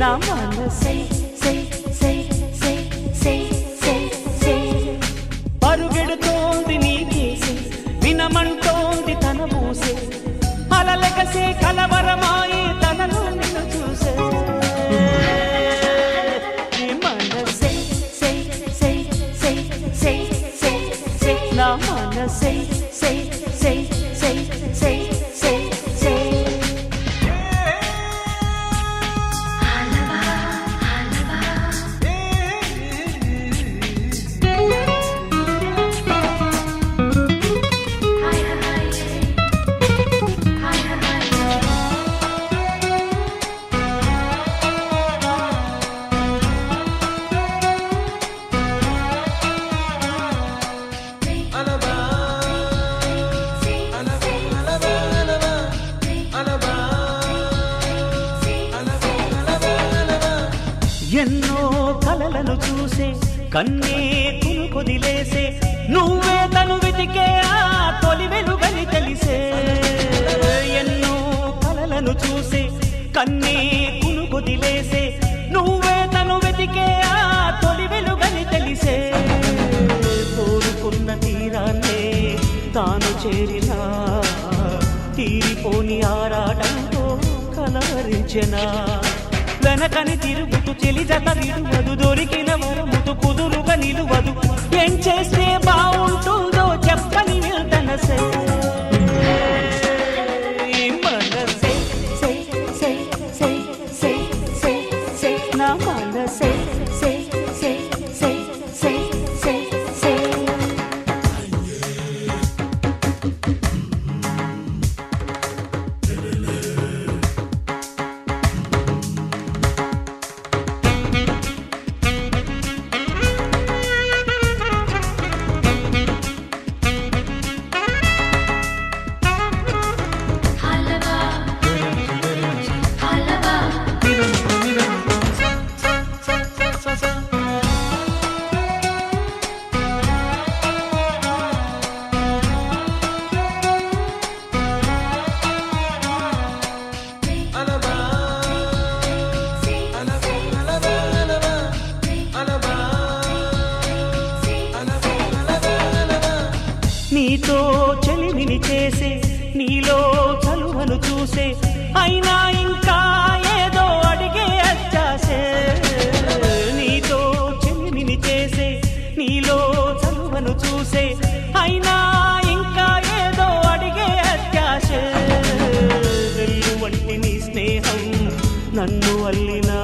నా మనసై సై పరుగెడుతోంది నీకేసే వినమంటోంది తన మూసే అలలెగసే కలవరమాయే తనలో నిన్ను చూసే ఈ మనసై సై సై సై సై సై సై నా మనసై సై సై సై సై ఎన్నో కలలను చూసే కన్నే తును కొదిలేసే నువ్వే తను వెతికే ఆ తొలి వెలుగని తెలిసే. ఎన్నో కలలను చూసే కన్నే తును కొదిలేసే నువ్వే తను వెతికే ఆ తొలి వెలుగని తెలిసే. కోరుకున్న తీరాన్నే తాను చేరినా తీరిపోని ఆరాటంతో కలవరించెనా. వెనకని తిరుగుతు చెలి జత విడువదు దొరికిన వరముతు కుదురుగా నిలువదు. ఏం చేస్తే బాగుంటుందో చెప్పని వెళ్తనసే మనసే సై సై సై సై సై సై నా మనసే. నీతో చెలిమిని చేసే నీలో చలువను చూసే అయినా ఇంకా ఏదో అడిగే అచ్చాసే. నీతో చెలిమిని చేసే నీలో చలువను చూసే అయినా ఇంకా ఏదో అడిగే అత్యాసే వెల్లు వంటి నీ స్నేహం నన్ను అల్లినా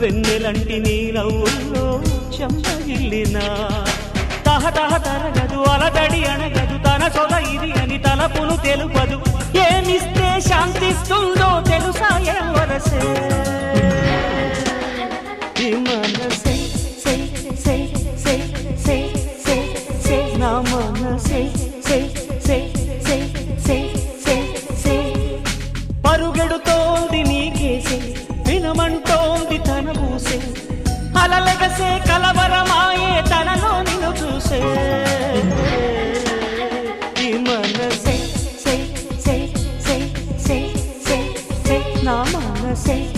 వెన్నెలంటి నీ నవ్వుల్లో చెంపగిల్లినా. తహ తరగదు అలదడి అనగదు తన సొల ఇది అని తలపులు తెలుపదు. ఏమిస్తే శాంతిస్తుంది మనసే